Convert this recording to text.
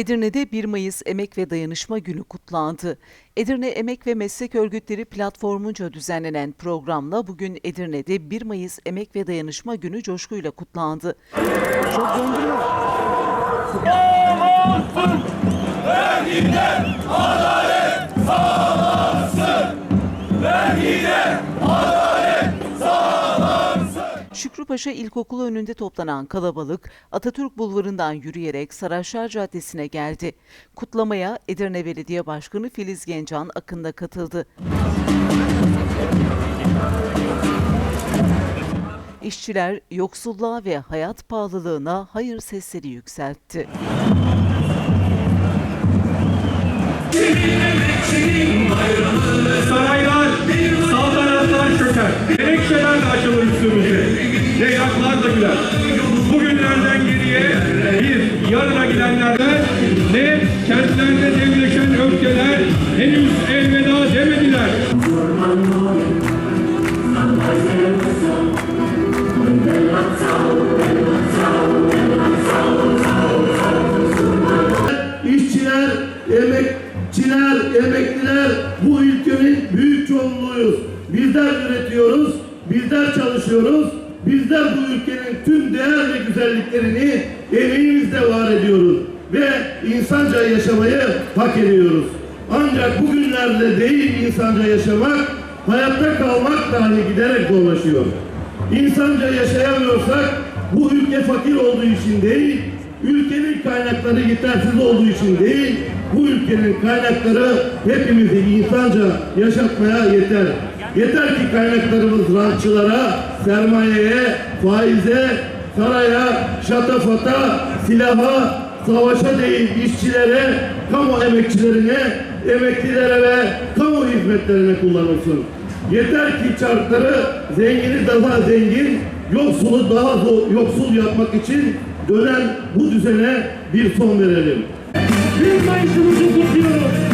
Edirne'de 1 Mayıs Emek ve Dayanışma Günü kutlandı. Edirne Emek ve Meslek Örgütleri platformunca düzenlenen programla bugün Edirne'de 1 Mayıs Emek ve Dayanışma Günü coşkuyla kutlandı. Şükrüpaşa İlkokulu önünde toplanan kalabalık Atatürk Bulvarı'ndan yürüyerek Saraçlar Caddesi'ne geldi. Kutlamaya Edirne Belediye Başkanı Filiz Gencan Akın'da katıldı. İşçiler yoksulluğa ve hayat pahalılığına hayır sesleri yükseltti. Saraylar, gidenlerden ne kentlerinde devleşen öfkeler henüz elveda demediler. İşçiler, emekçiler, emekliler bu ülkenin büyük çoğunluğuyuz. Bizler üretiyoruz, bizler çalışıyoruz, bizler bu ülkenin tüm değer ve güzelliklerini emeğimizle var ediyoruz. Ve insanca yaşamayı hak ediyoruz. Ancak bugünlerde değil insanca yaşamak, hayatta kalmak dahi giderek zorlaşıyor. İnsanca yaşayamıyorsak bu ülke fakir olduğu için değil, ülkenin kaynakları yetersiz olduğu için değil, bu ülkenin kaynakları hepimizi insanca yaşatmaya yeter. Yeter ki kaynaklarımız rantçılara, sermayeye, faize, saraya, şatafata, silaha, savaşa değil işçilere, kamu emekçilerine, emeklilere ve kamu hizmetlerine kullanılsın. Yeter ki çarkları zengini daha zengin, yoksulu daha zo- yoksul yapmak için dönen bu düzene bir son verelim. Bir Mayıs'ımızı kutluyoruz.